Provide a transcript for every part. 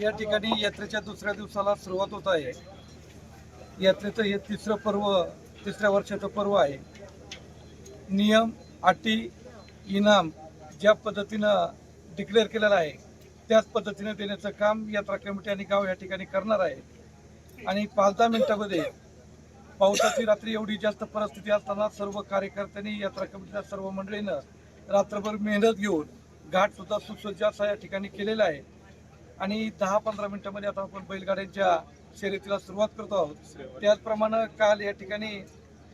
या ठिकाणी यात्रेच्या दुसऱ्या दिवसाला सुरुवात होत आहे. यात्रेचं हे तिसरं पर्व तिसऱ्या वर्षाचं पर्व आहे. नियम अटी इनाम ज्या पद्धतीनं डिक्लेअर केलेलं आहे त्याच पद्धतीनं देण्याचं काम यात्रा कमिटी आणि गाव या ठिकाणी करणार आहे. आणि पाच दहा मिनिटामध्ये पावसाची रात्री एवढी जास्त परिस्थिती असताना सर्व कार्यकर्त्यांनी यात्रा कमिटीच्या सर्व मंडळीनं रात्रभर मेहनत घेऊन घाटसुद्धा सुसज्ज असा या ठिकाणी केलेला आहे. आणि दहा पंधरा मिनिटांमध्ये आता आपण बैलगाड्यांच्या शर्यतीला सुरुवात करतो आहोत. त्याचप्रमाणे काल या ठिकाणी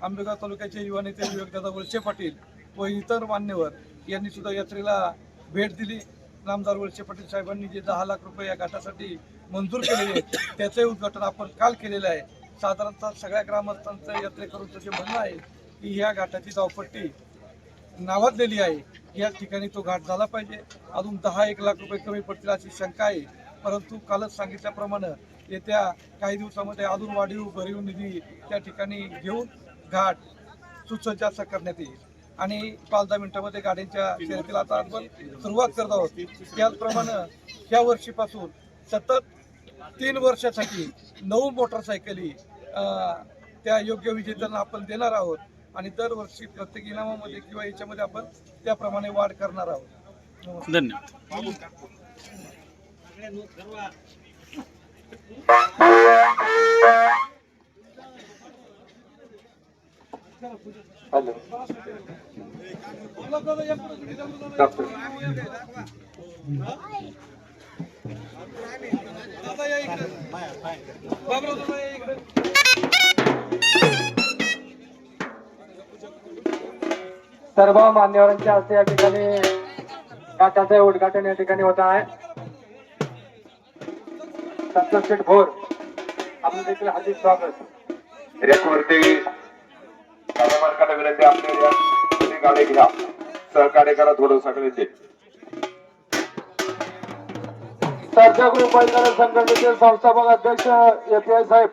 आंबेगाव तालुक्याचे युवा नेते विवेकदादा वळसे पाटील व इतर मान्यवर यांनी सुद्धा यात्रेला भेट दिली. नामदार वळसे पाटील साहेबांनी जे दहा लाख रुपये या घाटासाठी मंजूर केलेले आहेत त्याचंही उद्घाटन आपण काल केलेलं आहे. साधारणतः सगळ्या ग्रामस्थांचं यात्रेकरूंचं जे म्हणणं आहे की ह्या घाटाची धावपट्टी नावाजलेली आहे. या ठिकाणी तो घाट झाला पाहिजे. अजून दहा एक लाख रुपये कमी पडतील अशी शंका आहे. परंतु कालच सांगितल्याप्रमाणे येत्या काही दिवसामध्ये अजून वाढीव भरीव निधी त्या ठिकाणी घेऊन घाट सुसज्ज असं करण्यात येईल. आणि पाच दहा मिनिटामध्ये गाड्यांच्या शर्यतीला आता आपण सुरुवात करत आहोत. त्याचप्रमाणे या वर्षीपासून सतत तीन वर्षासाठी नऊ मोटरसायकली त्या योग्य विजेत्यांना आपण देणार आहोत. आणि दरवर्षी प्रत्येक इनामामध्ये किंवा याच्यामध्ये आपण त्याप्रमाणे वाढ करणार आहोत. सर्व मान्यवरांच्या हस्ते या ठिकाणी घाटाचे उद्घाटन या ठिकाणी होत आहे. संतोष शेठ भोर. आपलं देखील हार्दिक स्वागत. रेकवरती मालकाला विनंती आपल्या या गाडी घ्या. सहकार्य करा थोडं सगळ्यांचे. सरजा ग्रुप बैलगाडा संघटनेचे संस्थापक अध्यक्ष एपीआय साहेब.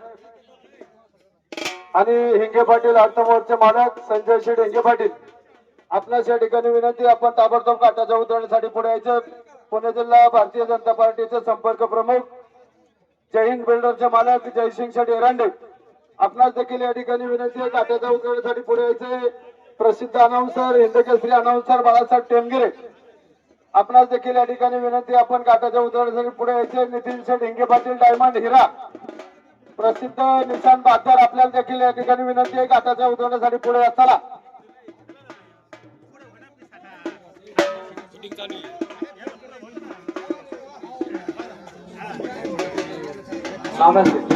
आणि हिंगे पाटील अर्थमोर्चे मालक संजय शेठ हिंगे पाटील. आपणास या ठिकाणी विनंती आपण ताबडतोब काटाच्या उतरण्यासाठी पुढे यायचं. पुणे जिल्हा भारतीय जनता पार्टीचे संपर्क प्रमुख जय हिंद बिल्डरचे मालक जयसिंग शेठ एरांडे. आपणास देखील या ठिकाणी विनंती आहे काट्याच्या उतरण्यासाठी पुढे यायचे प्रसिद्ध अनाउन्सर हिंदकेसरी अनाउन्सर बाळासाहेब टेमगिरे. आपणास देखील या ठिकाणी विनंती आपण काटाच्या उतरण्यासाठी पुढे यायचे नितीन शेठ हिंगे पाटील डायमंड हिरा. प्रसिद्ध निशान बाजार आपल्याला देखील या ठिकाणी विनंती आहे काटाच्या उतरण्यासाठी पुढे असताना नमस्ते